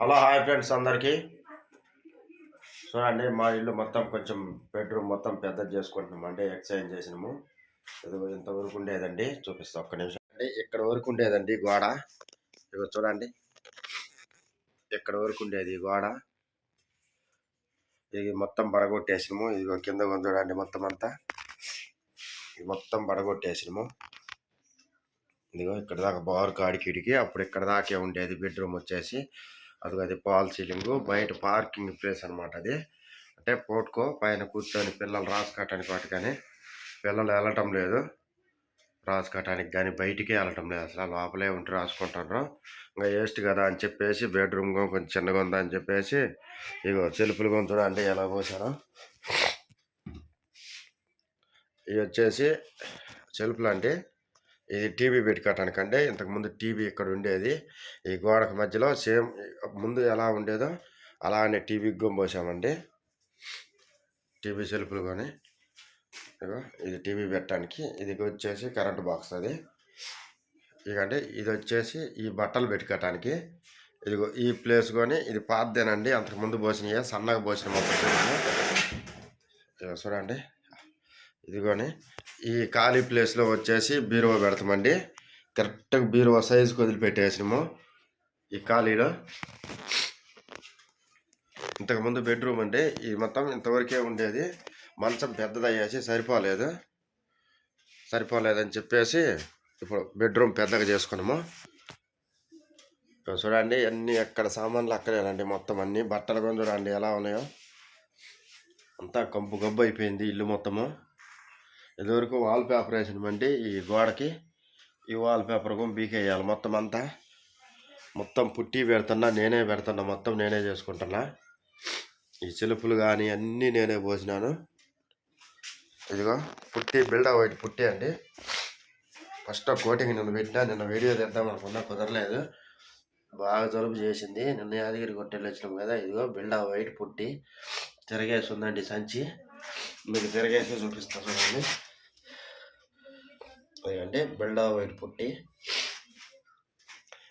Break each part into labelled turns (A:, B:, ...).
A: Hello hi friends అందరికీ. చూడండి మా ఇల్లు మొత్తం కొంచెం బెడ్రూమ్ మొత్తం పెద్దది చేసుకుంటున్నాం. అంటే ఎక్స్చేంజ్ చేసినాము. ఇది ఇంతవరకు ఉండేదండి. చూపిస్తా ఒక్క నిమిషం. అండి ఇక్కడ వరకు ఉండేదండి గోడ. ఇదిగో చూడండి. ఇక్కడ వరకు ఉండేది ఈ గోడ. ఇది మొత్తం బడగొట్టేసినాము. ఇదిగో కింద చూడండి మొత్తం అంతా. ఇది మొత్తం బడగొట్టేసినాము. ఇదిగో ఇక్కడ దాకా బార్ కాడికి ఇడికి అప్పుడు ఇక్కడ దాకే ఉండేది బెడ్రూమ్ వచ్చేసి. అది అది పాల్ సీలింగ్ బయట పార్కింగ్ ప్లేస్ అనమాట అది. అంటే పోటుకో పైన కూర్చొని పిల్లలు రాసుకోవటానికి కానీ పిల్లలు వెళ్ళటం లేదు. రాసుకోవటానికి కానీ బయటికి వెళ్ళటం లేదు అసలు. లోపలే ఉంటే రాసుకుంటారు ఇంకా వేస్ట్ కదా అని చెప్పేసి బెడ్రూమ్ కొంచెం చిన్నగా ఉందా అని చెప్పేసి ఇగో చెలుపులు కొంచెం అంటే ఎలా పోసాను. ఇవి వచ్చేసి చెలుపులు అంటే ఇది టీవీ పెట్టుకోవటానికంటే ఇంతకుముందు టీవీ ఇక్కడ ఉండేది. ఈ గోడకు మధ్యలో సేమ్ ముందు ఎలా ఉండేదో అలానే టీవీ పోసామండి. టీవీ సెల్ఫ్లు కొని ఇగో ఇది టీవీ పెట్టడానికి ఇది వచ్చేసి కరెంట్ బాక్స్ అది. ఇక ఇది వచ్చేసి ఈ బట్టలు పెట్టుకోవటానికి ఇదిగో ఈ ప్లేస్ కానీ ఇది పాతదేనండి అంతకుముందు పోసినవి సన్నగా పోసిన మొత్తం చూడండి. ఇదిగోని ఈ ఖాళీ ప్లేస్లో వచ్చేసి బీరువా పెడతామండి. కరెక్ట్గా బీరువా సైజుకి వదిలిపెట్టేసినాము ఈ ఖాళీలో. ఇంతకుముందు బెడ్రూమ్ అండి ఇది మొత్తం ఇంతవరకే ఉండేది. మంచం పెద్దదయ్యేసి సరిపోలేదు. సరిపోలేదని చెప్పేసి ఇప్పుడు బెడ్రూమ్ పెద్దగా చేసుకున్నాము. చూడండి అన్నీ ఎక్కడ సామాన్లు అక్కడేనండి మొత్తం అన్నీ. బట్టలు కూడా చూడండి ఎలా ఉన్నాయో. అంతా కంపు గబ్బు అయిపోయింది ఇల్లు మొత్తము. ఇదివరకు వాల్ పేపర్ వేసినమండి ఈ గోడకి ఈ వాల్ పేపర్ కూడా బీకేయాలి. మొత్తం అంతా మొత్తం పుట్టి పెడుతున్నా నేనే పెడుతున్నా మొత్తం నేనే చేసుకుంటున్నా. ఈ చిలుపులు కానీ అన్నీ నేనే పోసినాను. ఇదిగో పుట్టి బిల్డ వైట్ పుట్టి అండి ఫస్ట్ కోటింగ్ నిన్న పెట్టినా నిన్న వీడియో తెద్దాం అనుకున్నా కుదరలేదు. బాగా జలుబు చేసింది. నిన్న యాదగిరి కొట్టెలు వచ్చినాం కదా ఇదిగో బిల్డ వైట్ పుట్టి తిరగేసి ఉందండి సంచి. మీకు తిరగేసి చూపిస్తాను చూడండి. అదండి బిల్డా వైట్ పుట్టి.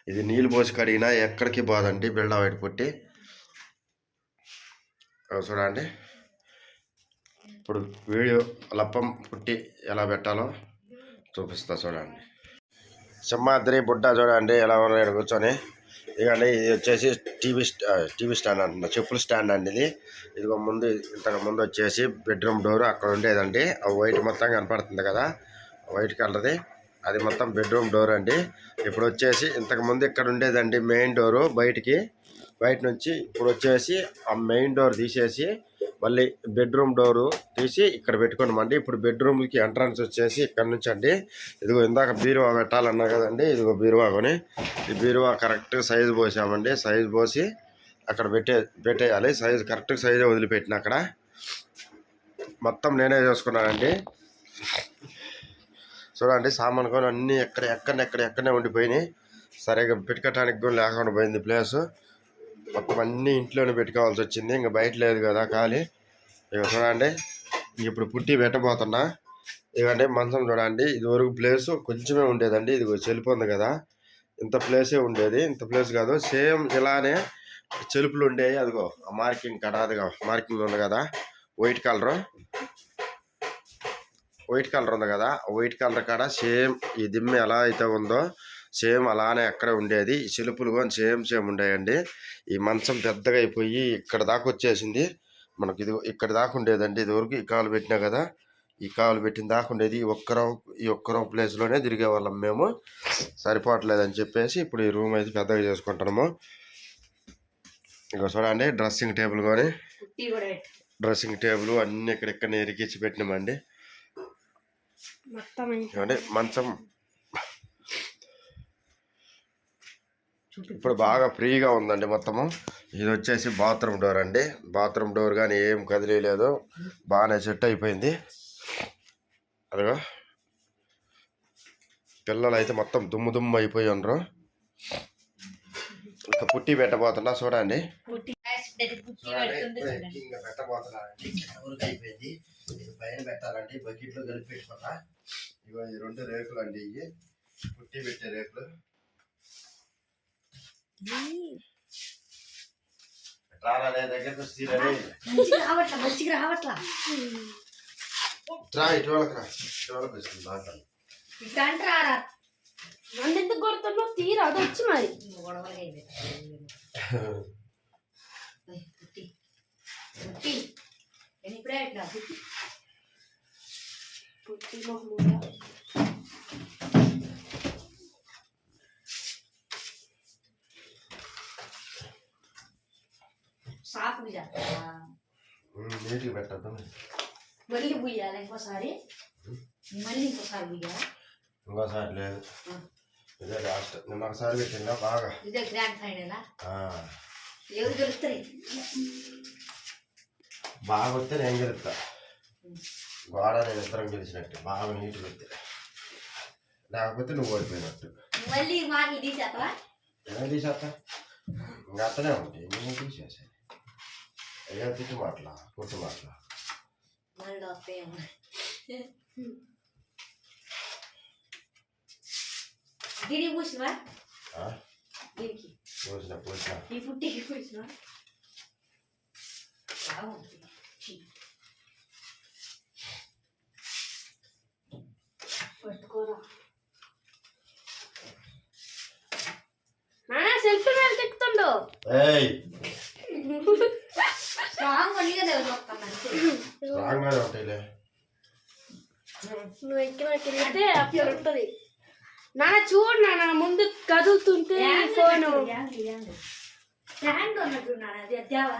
A: ఇది నీళ్ళు పోసి కడిగినా ఎక్కడికి పోదండి బిల్డా వైట్ పుట్టి. చూడండి. ఇప్పుడు వీడియో లప్పం పుట్టి ఎలా పెట్టాలో చూపిస్తా చూడండి. సింహాద్రి బుడ్డ చూడండి ఎలా ఉన్నాడు కూర్చొని. ఇదండి ఇది వచ్చేసి టీవీ టీవీ స్టాండ్ అంటున్నా. చెప్పుల స్టాండ్ అండి ఇది. ఇదిగో ముందు ఇంతకు ముందు వచ్చేసి బెడ్రూమ్ డోర్ అక్కడ ఉండేదండి. ఆ వైట్ మొత్తం కనపడుతుంది కదా. వైట్ కలర్ది. అది మొత్తం బెడ్రూమ్ డోర్ అండి. ఇప్పుడు వచ్చేసి ఇంతకుముందు ఇక్కడ ఉండేదండి మెయిన్ డోరు బయటికి. బయట నుంచి ఇప్పుడు వచ్చేసి ఆ మెయిన్ డోర్ తీసేసి మళ్ళీ బెడ్రూమ్ డోరు తీసి ఇక్కడ పెట్టుకున్నామండి. ఇప్పుడు బెడ్రూమ్కి ఎంట్రన్స్ వచ్చేసి ఇక్కడ నుంచి అండి ఇదిగో ఇందాక బీరువా పెట్టాలన్నా కదండి. ఇదిగో బీరువా కొని ఈ బీరువా కరెక్ట్ సైజు పోసామండి. సైజు పోసి అక్కడ పెట్టే పెట్టేయాలి. సైజు కరెక్ట్ సైజే వదిలిపెట్టిన అక్కడ. మొత్తం నేనే చేసుకున్నానండి. చూడండి సామాన్ కొని అన్నీ ఎక్కడ ఎక్కడ ఎక్కడ ఎక్కడనే ఉండిపోయినాయి. సరిగ్గా పెట్టుకోవటానికి కూడా లేకుండా పోయింది ప్లేస్ మొత్తం అన్నీ ఇంట్లోనే పెట్టుకోవాల్సి వచ్చింది. ఇంకా బయట లేదు కదా ఖాళీ. ఇక చూడండి ఇప్పుడు పుట్టి పెట్టబోతున్నా. ఇదండి మంచం చూడండి. ఇది వరకు ప్లేస్ కొంచెమే ఉండేదండి. ఇది చెలిపోంది ఉంది కదా. ఇంత ప్లేసే ఉండేది. ఇంత ప్లేస్ కాదు. సేమ్ ఇలానే చెలుపులు ఉండేవి అదిగో మార్కింగ్ కడాదిగా మార్కింగ్ ఉంది కదా. వైట్ కలరు వైట్ కలర్ ఉంది కదా వైట్ కలర్ కాడ సేమ్ ఈ దిమ్మ ఎలా అయితే ఉందో సేమ్ అలానే అక్కడ ఉండేది. ఈ చిలుపులు కూడా సేమ్ సేమ్ ఉండేయండి. ఈ మంచం పెద్దగా అయిపోయి ఇక్కడ దాకా వచ్చేసింది. మనకి ఇది ఇక్కడ దాకా ఉండేదండి. ఇది వరకు ఈ కాలు పెట్టినా కదా ఈ కాలు పెట్టిన దాకా ఉండేది. ఈ ఒక్కరో ఈ ఒక్కరో ప్లేస్లోనే తిరిగే వాళ్ళం మేము. సరిపోవట్లేదని చెప్పేసి ఇప్పుడు ఈ రూమ్ అయితే పెద్దగా చేసుకుంటున్నాము. ఇంకా చూడండి డ్రెస్సింగ్ టేబుల్ కానీ. డ్రెస్సింగ్ టేబుల్ అన్ని ఇక్కడిక్కడ ఇరికిచ్చి పెట్టినామండి.
B: మొత్తం
A: ఏమంటే మంచం. ఇప్పుడు బాగా ఫ్రీగా ఉందండి మొత్తము. ఇది వచ్చేసి బాత్రూమ్ డోర్ అండి. బాత్రూమ్ డోర్ కానీ ఏం కదిలేదు బాగానే సెట్ అయిపోయింది. అదిగో. పిల్లలు అయితే మొత్తం దుమ్ము దుమ్ము అయిపోయి ఉండరు. ఇంకా పుట్టి పెట్టబోతున్నా చూడండి.
B: పుట్టి పుట్టి పెడుతుంది చూడండి.
A: ఇంకా పెట్టబోతున్నానండి ఊరికి అయిపోయింది ఇది పైన పెట్టాలండి బకెట్లో కలిపి పెట్టుకున్నా ఇగో ఈ రెండు రేకులు అండి ఇవి పుట్టి పెట్టే రేకులు. నీ దగ్గరికి
B: మంచిగా రావట్లా మంచిగా రావట్లా.
A: రా ఇటు వాళ్ళకి రా. ఇటు వాళ్ళకి వస్తుంది మాట్లాడు
B: ఇట్లాంటి రారా.
C: నన్ను ఎందుకు కొడుతున్నావు? తీరా అది వచ్చి మరి.
B: గొడవలు. అయింది పుట్టి పుట్టి నేను ఇప్పుడే ఇట్లా పుట్టి
C: పుట్టి మొహముగా.
B: సాఫ్ చేస్తా
A: నీటికి పెట్టద్దు
B: మళ్ళీ పుయ్యాలి ఇంకోసారి మళ్ళీ ఇంకోసారి పుయ్యాలి
A: ఇంకోసారి లేదు ఇదే లాస్ట్ నిన్న ఒకసారి పెట్టిందా బాగా
B: ఇదే గ్రాండ్ ఫైనల్
A: ఆ,
B: ఎవరు గెలుస్తారు
A: బాగా వస్తే నేను గెలుస్తా గోడ నేను ఇద్దరం గెలిచినట్టు బాగా నీట్గా వస్తే లేకపోతే నువ్వు ఓడిపోయినట్టు
B: మళ్ళీ మాటలు తీసేస్తావా
A: ఏం తీసేస్తా ఇంకా అట్టనే ఉంటాయి నేను తీసేసాను అయ్యా తిట్టు మాటలా కొట్టు మాటలా
B: మళ్ళీ వస్తాయేమో దీనికి పూసినవా
A: ఆ?
B: దీనికి
A: పోసిన పోసిన
B: ఈ పుట్టికి పూసినవా బాగుంది ఛీ.
C: పట్టుకోరా. నాన్న సెల్ఫీ మీద తిక్కుతుండు.
A: ఏయ్.
B: స్ట్రాంగ్
A: ఉంటాయిలే
C: నువ్వు ఎక్కిన తిరిగితే అప్పుడు ఉంటది. నాన్న చూడు నాన్న ముందు కదులుతుంటే ఫోన్.
B: స్టాండ్ ఉన్నట్టు ఉన్నాడు అది అద్దావా?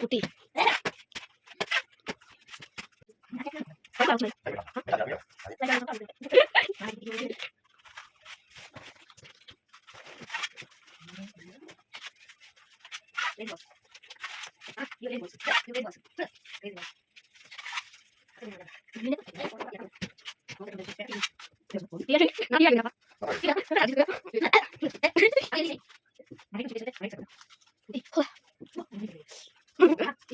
B: putih.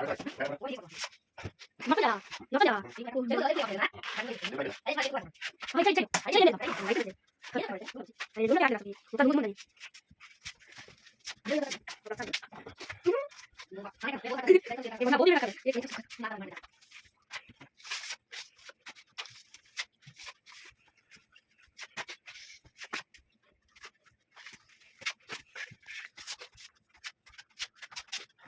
B: ఆ?
A: ఏమొద్దులే
B: అది పెట్టు.
A: గమ్మును మూసుకొని పో.
B: నేను వాడు
A: అరకుండా మరి
B: అబ్బా, చెయ్యి
C: నాన్న చేస్తుంటే నీ చేయట్ నొప్పి రాస్తామరా
A: ఆ, వాడికి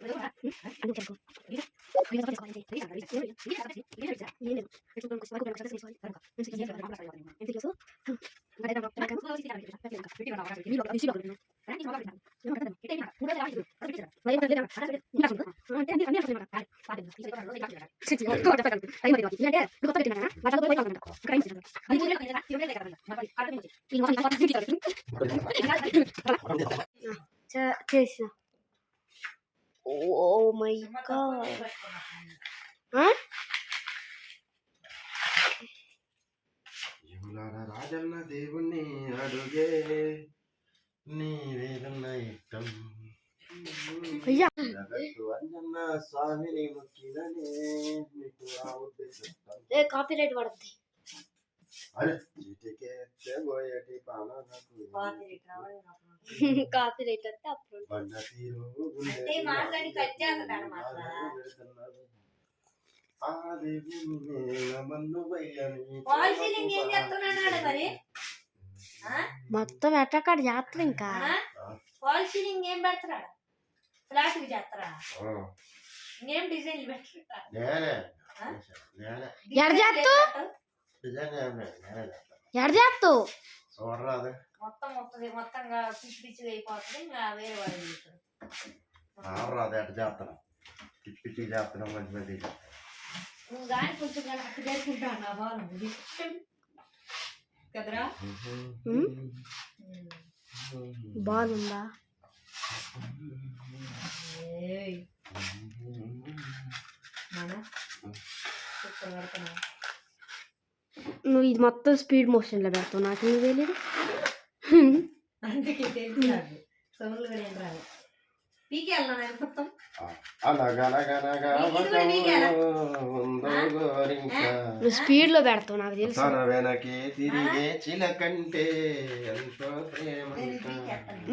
A: రాత్రి
C: పుట్టి చేసిన ఓ మై గాడ్
A: రాజన్న దేవుణ్ణి అడుగే నీవేదన్న ఇష్టం అంజన్న స్వామిని మొక్కిననే మీకు ఆ ఉద్దేశం
C: ఏ కాపీ రైట్ పడుతుంది
A: అరే చీటికే పోయేటి పాలనకు
C: కాపీ రైట్ వస్తే అప్పుడు
B: అంటే మాట్లాడి కట్ చేస్తాడు
A: ఆ?
C: మొత్తం ఎట్టకాడ చేస్తారు ఇంకా?
B: ఫాల్ సీలింగ్ ఏం పెడతారా ఫ్లాట్
A: ఆ,
B: ఇంకేం డిజైన్లు పెడతారా
A: నేనే.
B: ఆ?
A: నేనే.
C: ఎడ చేస్తావు?
A: డిజైన్.
C: ఎడ చేస్తావు?
A: అది
B: మొత్తం వస్తుంది మొత్తంగా పిచ్చి పిచ్చిగా అయిపోతుంది ఇంకా వేరే వాళ్ళు చేస్తారు
A: అది ఎట్ట చేస్తాను పిచ్చి పిచ్చి చేస్తున్నాం మంచి మంచి.
B: నువ్వు కానీ కొంచెం కానీ అక్కడ చేసుకుంటా నా బాగుంది కదరా?
C: బాగుందా?
B: ఏయ్. నాన్న సూపర్ పడుతున్నా
C: నువ్వు ఇది మొత్తం. స్పీడ్ మోషన్లో పెడతావు నాకు నువ్వు తెలియదు. నువ్వు స్పీడ్లో పెడతావు నాకు తెలుసు.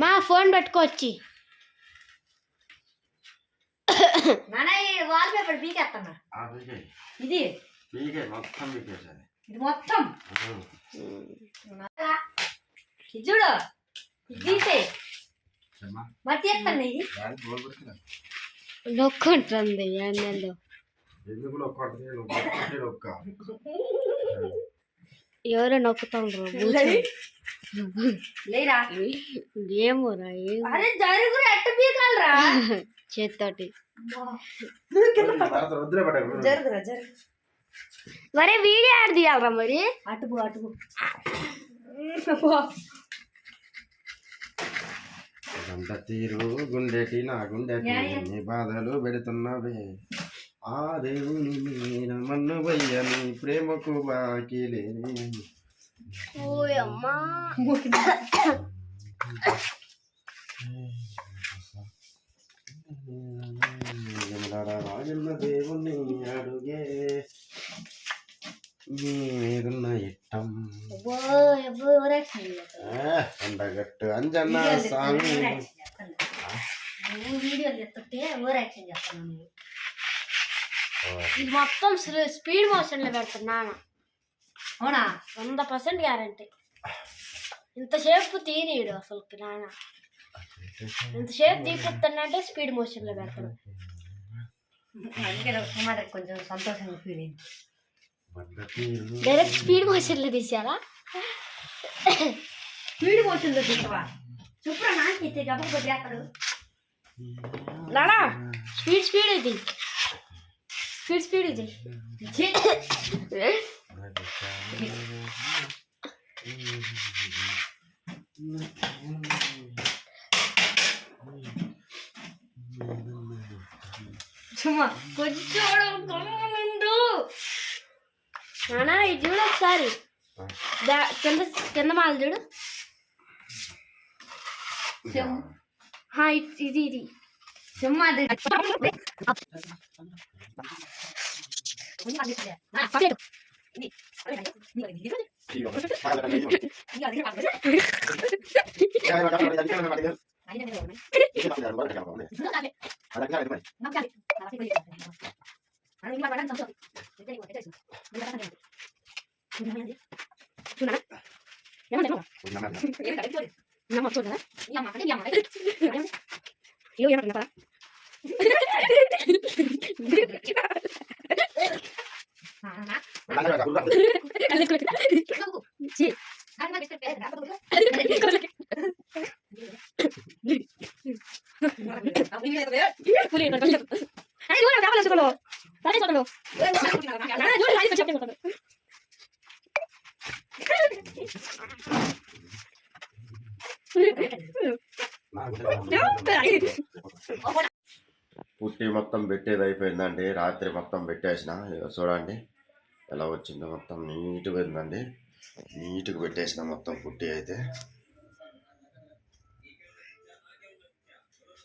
C: మా ఫోన్ పెట్టుకోవచ్చి
B: వాల్ పేపర్ పీకేస్తాను ఇది?
A: మొత్తం పీకేసాది
B: ఇది మొత్తం. చూడు. తీసే.
C: నొక్కుంటుంది ఎవరో నొక్కుతాండ్రు?
B: లేరా?
C: ఏమోరా చేత్తోటి.
B: జరుగురా జరుగు.
C: మరే వీడియో ఆడ తీయాలరా మరి?
B: అటుపు అటుపు
A: గంట తీరు గుండెటి నా గుండెటి నీ బాధలు పెడుతున్నవే? ఆ దేవుని మీద మన్ను వయ్యని ప్రేమకు బాకీ లేని.
C: ఓయమ్మా
A: రాజన్న దేవుణ్ణి అడుగే? నీ మీదున్న ఇట్టం ఆ, అందగట్టు అంజన్న స్వామి
B: నువ్వు వీడియోలు చెప్తుంటే ఓవర్ యాక్షన్ చేస్తాను నువ్వు
C: ఇది మొత్తం స్పీడ్ మోషన్లో పెడతాను నాన్న
B: అవునా
C: వంద పర్సెంట్ గ్యారంటీ ఇంతసేపు తీనీడు అసలు నాన్న ఇంతసేపు తీపిస్తానంటే స్పీడ్ మోషన్లో పెడతాను
B: అందుకే నాకు కుమార్ కొంచెం సంతోషంగా ఫీల్ అయింది
A: బండ తీరు
C: డైరెక్ట్ స్పీడ్ మోషన్లో తీసారా
B: స్పీడ్ మోషన్లో చూసావా చూపురా నాకైతే గబగ కొట్టేస్తాడు
C: నానా స్పీడ్ స్పీడ్ ఇది స్పీడ్ స్పీడ్ ఇది
B: కొంచెం గమ్మునుండు.
C: నానా ఇది చూడు ఒకసారి దా- కింద కింద మాల చూడు
B: చెమ్-
C: హా, ఇ- ఇది ఇది
B: చెమ్మ అది.
A: పుట్టి మొత్తం పెట్టేది అయిపోయిందండి. రాత్రి మొత్తం పెట్టేసిన. చూడండి ఎలా వచ్చిందో మొత్తం నీట్గా ఉందండి నీట్గా పెట్టేసిన మొత్తం పుట్టి అయితే.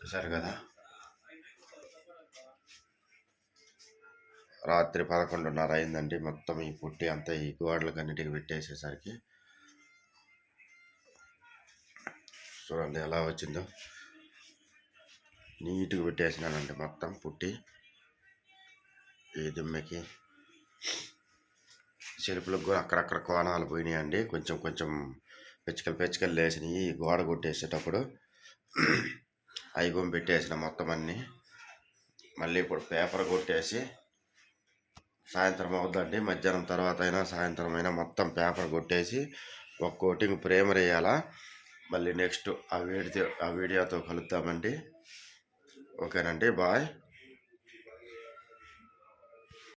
A: చూసారు కదా? రాత్రి పదకొండున్నర అయిందండి. మొత్తం ఈ పుట్టి అంతా ఈ గోడలకు అన్నిటికి పెట్టేసేసరికి. చూడండి ఎలా వచ్చిందో. నీట్గా పెట్టేసినానండి మొత్తం పుట్టి ఈ దిమ్మకి. చెరుపులకు కూడా అక్కడక్కడ కోణాలు పోయినాయండి. కొంచెం కొంచెం పెచ్చుకలు పెచ్చుకలు లేసినాయి. గోడ కొట్టేసేటప్పుడు అవి పెట్టేసిన మొత్తం అన్నీ. మళ్ళీ ఇప్పుడు పేపర్ కొట్టేసి సాయంత్రం అవుద్దండి. మధ్యాహ్నం తర్వాత అయినా సాయంత్రం అయినా మొత్తం పేపర్ కొట్టేసి ఒక కోటింగ్ ప్రేమర్ వేయాలా. మళ్ళీ నెక్స్ట్ ఆ వీడియో ఆ వీడియోతో కలుద్దామండి. ఓకేనండి బాయ్.